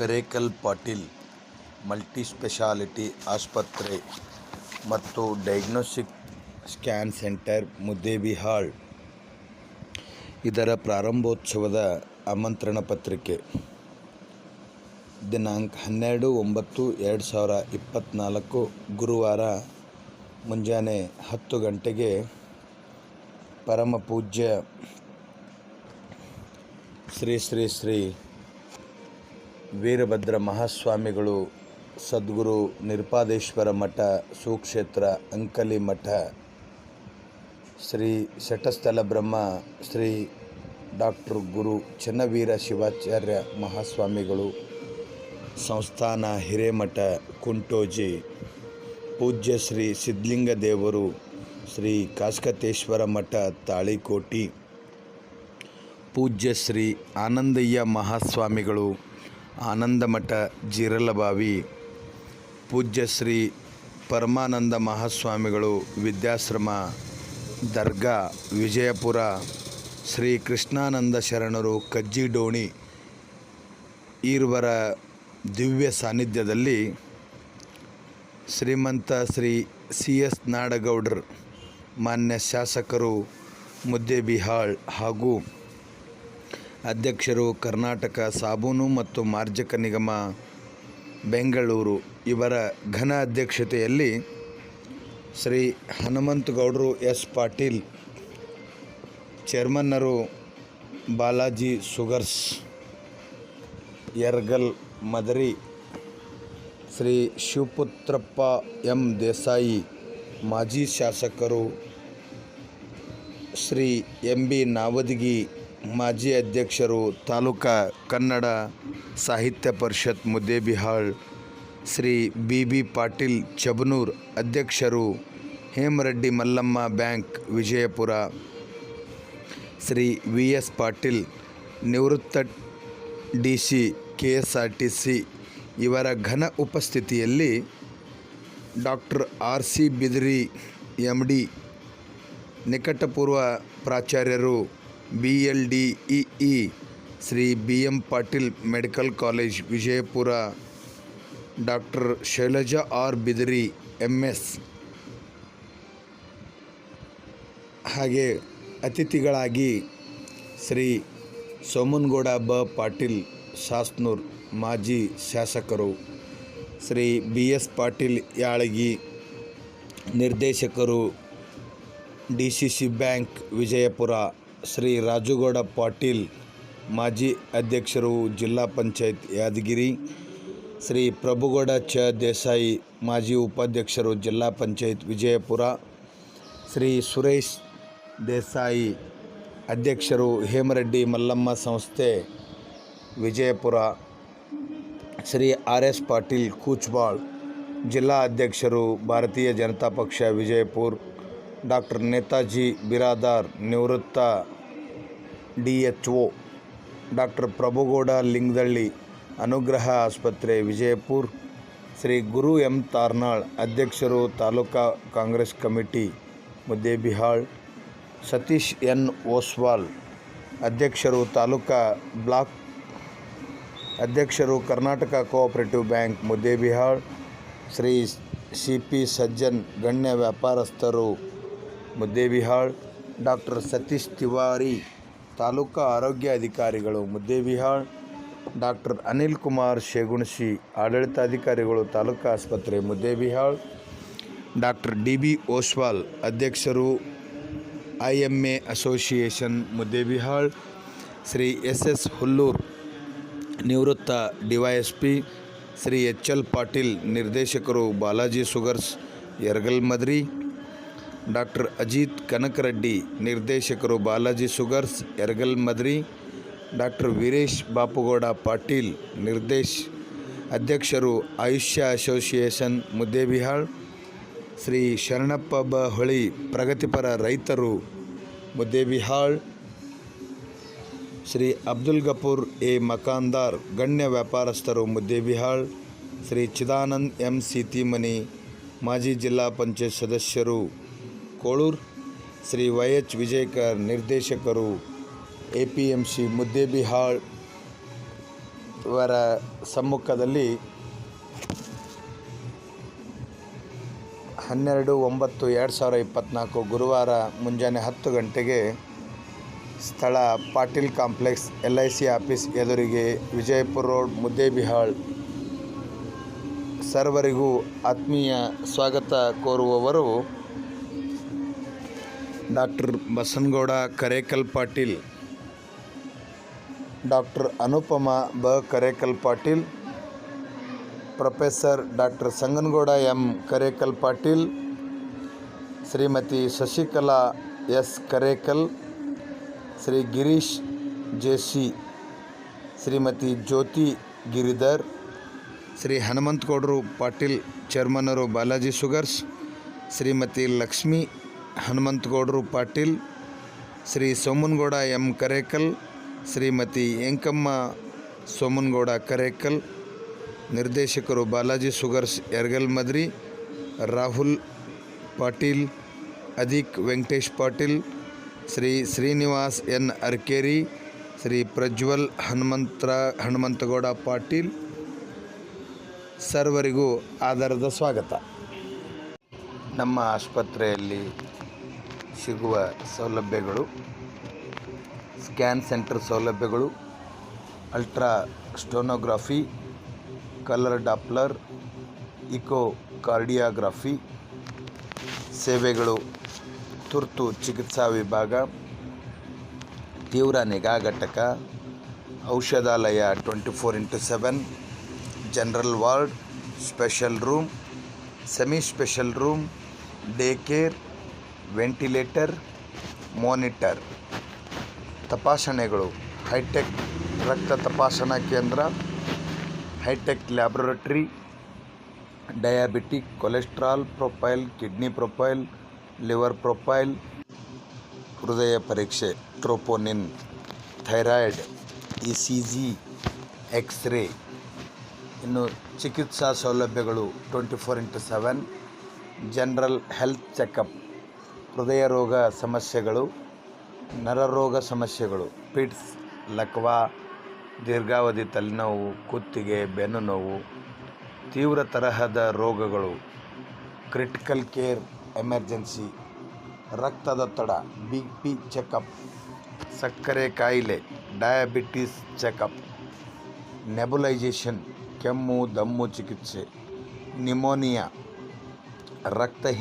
Karekal Patil, multispeciality ಆಸ್ಪತ್ರೆ ಮತ್ತು diagnostic scan centre, Muddebihal. ಇದರ ಪ್ರಾರಂಭೋತ್ಸವದ ಆಮಂತ್ರಣ ಪತ್ರಿಕೆ. ದಿನಾಂಕ ಹನ್ನೆರಡು ಒಂಬತ್ತು ಎರಡು ಸಾವಿರ ಇಪ್ಪತ್ತ್ನಾಲ್ಕು ಗುರುವಾರ ಮುಂಜಾನೆ ಹತ್ತು ಗಂಟೆಗೆ ಪರಮ ಪೂಜ್ಯ ಶ್ರೀ ಶ್ರೀ ಶ್ರೀ ವೀರಭದ್ರ ಮಹಾಸ್ವಾಮಿಗಳು ಸದ್ಗುರು ನಿರ್ಪಾದೇಶ್ವರ ಮಠ, ಸುಕ್ಷೇತ್ರ, ಅಂಕಲಿ ಮಠ, ಶ್ರೀ ಶಟಸ್ಥಲ ಬ್ರಹ್ಮ, ಶ್ರೀ ಡಾಕ್ಟರ್ ಗುರು ಚನ್ನವೀರ ಶಿವಾಚಾರ್ಯ ಮಹಾಸ್ವಾಮಿಗಳು, ಸಂಸ್ಥಾನ ಹಿರೇಮಠ, ಕುಂಟೋಜಿ, ಪೂಜ್ಯ ಶ್ರೀ ಸಿದ್ಧಲಿಂಗ ದೇವರು ಶ್ರೀ ಕಾಸ್ಕತೇಶ್ವರ ಮಠ, ತಾಳಿಕೋಟಿ, ಪೂಜ್ಯ ಶ್ರೀ ಆನಂದಯ್ಯ ಮಹಾಸ್ವಾಮಿಗಳು ಆನಂದ ಜಿರಲಬಾವಿ ಪೂಜ್ಯ ಶ್ರೀ ಪರಮಾನಂದ ಮಹಾಸ್ವಾಮಿಗಳು ವಿದ್ಯಾಶ್ರಮ ದರ್ಗಾ ವಿಜಯಪುರ ಶ್ರೀ ಕೃಷ್ಣಾನಂದ ಶರಣರು ಕಜ್ಜಿಡೋಣಿ ಈರ್ವರ ದಿವ್ಯ ಸಾನ್ನಿಧ್ಯದಲ್ಲಿ ಶ್ರೀಮಂತ ಶ್ರೀ ಸಿ ಎಸ್ ನಾಡಗೌಡರ್, ಮಾನ್ಯ ಶಾಸಕರು ಮುದ್ದೇಬಿಹಾಳ್ ಹಾಗೂ ಅಧ್ಯಕ್ಷರು ಕರ್ನಾಟಕ ಸಾಬೂನು ಮತ್ತು ಮಾರ್ಜಕ ನಿಗಮ, ಬೆಂಗಳೂರು. ಇವರ ಘನ ಅಧ್ಯಕ್ಷತೆಯಲ್ಲಿ ಶ್ರೀ ಹನುಮಂತಗೌಡರು ಎಸ್ ಪಾಟೀಲ್, ಚೇರ್ಮನ್ನರು ಬಾಲಾಜಿ ಸುಗರ್ಸ್, ಯರ್ಗಲ್ ಮದರಿ, ಶ್ರೀ ಶಿವಪುತ್ರಪ್ಪ ಎಂ ದೇಸಾಯಿ, ಮಾಜಿ ಶಾಸಕರು ಶ್ರೀ ಎಂ ಬಿ ನಾವದಗಿ ಮಾಜಿ ಅಧ್ಯಕ್ಷರು ತಾಲೂಕಾ ಕನ್ನಡ ಸಾಹಿತ್ಯ ಪರಿಷತ್ ಮುದ್ದೇಬಿಹಾಳ್, ಶ್ರೀ ಬಿ ಬಿ ಪಾಟೀಲ್ ಚಬನೂರ್, ಅಧ್ಯಕ್ಷರು Hemareddy Mallamma bank, Vijayapura. Shri V S Patil, ನಿವೃತ್ತ D C K S R T C ಇವರ ಘನ ಉಪಸ್ಥಿತಿಯಲ್ಲಿ doctor R C Bidri M D, ನಿಕಟಪೂರ್ವ ಪ್ರಾಚಾರ್ಯರು B L D E E Shri B M Patil medical college, Vijayapura. Doctor Shailaja R. Bidari M S. ಹಾಗೆ ಅತಿಥಿಗಳಾಗಿ ಶ್ರೀ ಸೋಮನ್ಗೌಡ ಬ. ಪಾಟೀಲ್ ಶಾಸ್ನೂರ್ ಮಾಜಿ ಶಾಸಕರು, Shri B. S. Patil Yalagi, ನಿರ್ದೇಶಕರು, D. C. C. Bank, Vijayapura. Shri Rajugouda Patil, ಮಾಜಿ ಅಧ್ಯಕ್ಷರು ಜಿಲ್ಲಾ ಪಂಚಾಯತ್ ಯಾದಗಿರಿ, ಶ್ರೀ ಪ್ರಭುಗೌಡ ಚ ದೇಸಾಯಿ, ಮಾಜಿ ಉಪಾಧ್ಯಕ್ಷರು ಜಿಲ್ಲಾ ಪಂಚಾಯತ್ ವಿಜಯಪುರ, ಶ್ರೀ ಸುರೇಶ್ ದೇಸಾಯಿ, ಅಧ್ಯಕ್ಷರು ಹೇಮರೆಡ್ಡಿ ಮಲ್ಲಮ್ಮ ಸಂಸ್ಥೆ ವಿಜಯಪುರ, ಶ್ರೀ ಆರ್ ಎಸ್ ಪಾಟೀಲ್ ಕೂಚ್ಬಾಳ್, ಜಿಲ್ಲಾ ಅಧ್ಯಕ್ಷರು ಭಾರತೀಯ ಜನತಾ ಪಕ್ಷ ವಿಜಯಪುರ ಡಾಕ್ಟರ್ ನೇತಾಜಿ ಬಿರಾದಾರ್ ನಿವೃತ್ತ D H O doctor Prabhugouda Lingadalli, Anugraha ಆಸ್ಪತ್ರೆ, ವಿಜಯಪುರ. ಶ್ರೀ ಗುರು ಎಂ ತಾರ್ನಾಳ್, ಅಧ್ಯಕ್ಷರು ತಾಲೂಕಾ ಕಾಂಗ್ರೆಸ್ ಕಮಿಟಿ, ಮುದ್ದೇಬಿಹಾಳ್. ಸತೀಶ್ ಎನ್ ಓಸ್ವಾಲ್, ಅಧ್ಯಕ್ಷರು ತಾಲೂಕಾ ಬ್ಲಾಕ್, ಅಧ್ಯಕ್ಷರು Karnataka cooperative bank, Muddebihal. Shri C P Sajjan, ಗಣ್ಯ ವ್ಯಾಪಾರಸ್ಥರು ಮುದ್ದೇಬಿಹಾಳ್ ಡಾಕ್ಟರ್ ಸತೀಶ್ ತಿವಾರಿ, ತಾಲೂಕಾ ಆರೋಗ್ಯ ಅಧಿಕಾರಿಗಳು, ಮುದ್ದೇಬಿಹಾಳ್ ಡಾಕ್ಟರ್ ಅನಿಲ್ ಕುಮಾರ್ ಶೇಗುಣಶಿ, ಆಡಳಿತಾಧಿಕಾರಿಗಳು, ತಾಲೂಕಾ ಆಸ್ಪತ್ರೆ, Muddebihal doctor D. B Oswal, ಅಧ್ಯಕ್ಷರು, I M A association, Muddebihal, Shri S S Hullur, ನಿವೃತ್ತ DYSP Shri H L Patil, ನಿರ್ದೇಶಕರು ಬಾಲಾಜಿ ಸುಗರ್ಸ್, ಯರ್ಗಲ್ ಮದ್ರಿ ಡಾಕ್ಟರ್ ಅಜಿತ್ ಕನಕರೆಡ್ಡಿ, ನಿರ್ದೇಶಕರು ಬಾಲಾಜಿ ಸುಗರ್ಸ್, ಎರಗಲ್ ಮದ್ರಿ, ಡಾಕ್ಟರ್ ವೀರೇಶ್ ಬಾಪುಗೌಡ ಪಾಟೀಲ್, ನಿರ್ದೇಶ್ ಅಧ್ಯಕ್ಷರು ಆಯುಷ್ಯ ಅಸೋಸಿಯೇಷನ್ ಮುದ್ದೇಬಿಹಾಳ್, ಶ್ರೀ ಶರಣಪ್ಪ ಬ ಹೊಳಿ ಪ್ರಗತಿಪರ ರೈತರು ಮುದ್ದೇಬಿಹಾಳ್, ಶ್ರೀ ಅಬ್ದುಲ್ ಗಫೂರ್ ಎ ಮಕಾಂದಾರ್, ಗಣ್ಯ ವ್ಯಾಪಾರಸ್ಥರು ಮುದ್ದೇಬಿಹಾಳ್, ಶ್ರೀ ಚಿದಾನಂದ್ ಎಂ ಸೀತಿಮನಿ, ಮಾಜಿ ಜಿಲ್ಲಾ ಪಂಚಾಯತ್ ಸದಸ್ಯರು ಕೋಳೂರ್ ಶ್ರೀ ವೈ ಎಚ್ ವಿಜಯಕರ್ ನಿರ್ದೇಶಕರು A P M C Muddebihal ಇವರ ಸಮ್ಮುಖದಲ್ಲಿ ಹನ್ನೆರಡು ಒಂಬತ್ತು ಎರಡು ಸಾವಿರ ಇಪ್ಪತ್ತ್ನಾಲ್ಕು ಗುರುವಾರ ಮುಂಜಾನೆ ಹತ್ತು ಗಂಟೆಗೆ ಸ್ಥಳ Patil complex L I C office ಎದುರಿಗೆ ವಿಜಯಪುರ ರೋಡ್ ಮುದ್ದೇಬಿಹಾಳ್ ಸರ್ವರಿಗೂ ಆತ್ಮೀಯ ಸ್ವಾಗತ ಕೋರುವವರು ಡಾಕ್ಟರ್ ಬಸನಗೌಡ ಕರೇಕಲ್ ಪಾಟೀಲ್ ಡಾಕ್ಟರ್ ಅನುಪಮ ಬ. Karekal Patil professor doctor Sanganagouda M. Karekal Patil Shrimati Shashikala S. Karekal, Shri Girish JC Shrimati Jyoti Giridhar, Shri ಹನುಮಂತಗೌಡರು Patil ಚೇರ್ಮನರು ಬಾಲಾಜಿ ಶುಗರ್ಸ್, ಶ್ರೀಮತಿ ಲಕ್ಷ್ಮೀ ಹನುಮಂತಗೌಡರು ಪಾಟೀಲ್, ಶ್ರೀ ಸೋಮನಗೌಡ ಎಂ ಕರೇಕಲ್, ಶ್ರೀಮತಿ ಎಂಕಮ್ಮ ಸೋಮನಗೌಡ ಕರೇಕಲ್, ನಿರ್ದೇಶಕರು ಬಾಲಾಜಿ ಸುಗರ್ಸ್ ಯರ್ಗಲ್ ಮದ್ರಿ, ರಾಹುಲ್ ಪಾಟೀಲ್ ಅದಿಕ್ ವೆಂಕಟೇಶ್ ಪಾಟೀಲ್, ಶ್ರೀ ಶ್ರೀನಿವಾಸ್ ಎನ್ ಅರ್ಕೇರಿ, ಶ್ರೀ ಪ್ರಜ್ವಲ್ ಹನುಮಂತರ, ಹನುಮಂತಗೌಡ ಪಾಟೀಲ್, ಸರ್ವರಿಗೂ ಆಧಾರದ ಸ್ವಾಗತ. ನಮ್ಮ ಆಸ್ಪತ್ರೆಯಲ್ಲಿ ಸಿಗುವ ಸೌಲಭ್ಯಗಳು ಸ್ಕ್ಯಾನ್ ಸೆಂಟರ್ ಸೌಲಭ್ಯಗಳು ultrasonography colour Doppler echo cardiography ಸೇವೆಗಳು, ತುರ್ತು ಚಿಕಿತ್ಸಾ ವಿಭಾಗ, ತೀವ್ರ ನಿಗಾ ಘಟಕ, ಔಷಧಾಲಯ twenty four into seven general ward special room semi special room day care ventilator, monitor, ತಪಾಸಣೆಗಳು, high tech ರಕ್ತ ತಪಾಸಣಾ ಕೇಂದ್ರ, hitech laboratory, diabetic, cholesterol profile, kidney profile, liver profile, ಹೃದಯ ಪರೀಕ್ಷೆ, troponin, thyroid E C G x ray. ಇನ್ನು ಚಿಕಿತ್ಸಾ ಸೌಲಭ್ಯಗಳು twenty four into seven, general health checkup. ಹೃದಯ ರೋಗ ಸಮಸ್ಯೆಗಳು, ನರರೋಗ ಸಮಸ್ಯೆಗಳು ಪಿಟ್ಸ್ ಲಕ್ವಾ, ದೀರ್ಘಾವಧಿ ತಲೆನೋವು, ಕುತ್ತಿಗೆ, ಬೆನ್ನು ನೋವು, ತೀವ್ರ ತರಹದ ರೋಗಗಳು, ಕ್ರಿಟಿಕಲ್ ಕೇರ್ ಎಮರ್ಜೆನ್ಸಿ ರಕ್ತದೊತ್ತಡ ಬಿ ಪಿ ಚೆಕಪ್, ಸಕ್ಕರೆ ಕಾಯಿಲೆ, ಡಯಾಬಿಟೀಸ್ ಚೆಕಪ್ ನೆಬುಲೈಜೇಷನ್ ಕೆಮ್ಮು, ದಮ್ಮು ಚಿಕಿತ್ಸೆ, ನಿಮೋನಿಯಾ, ರಕ್ತ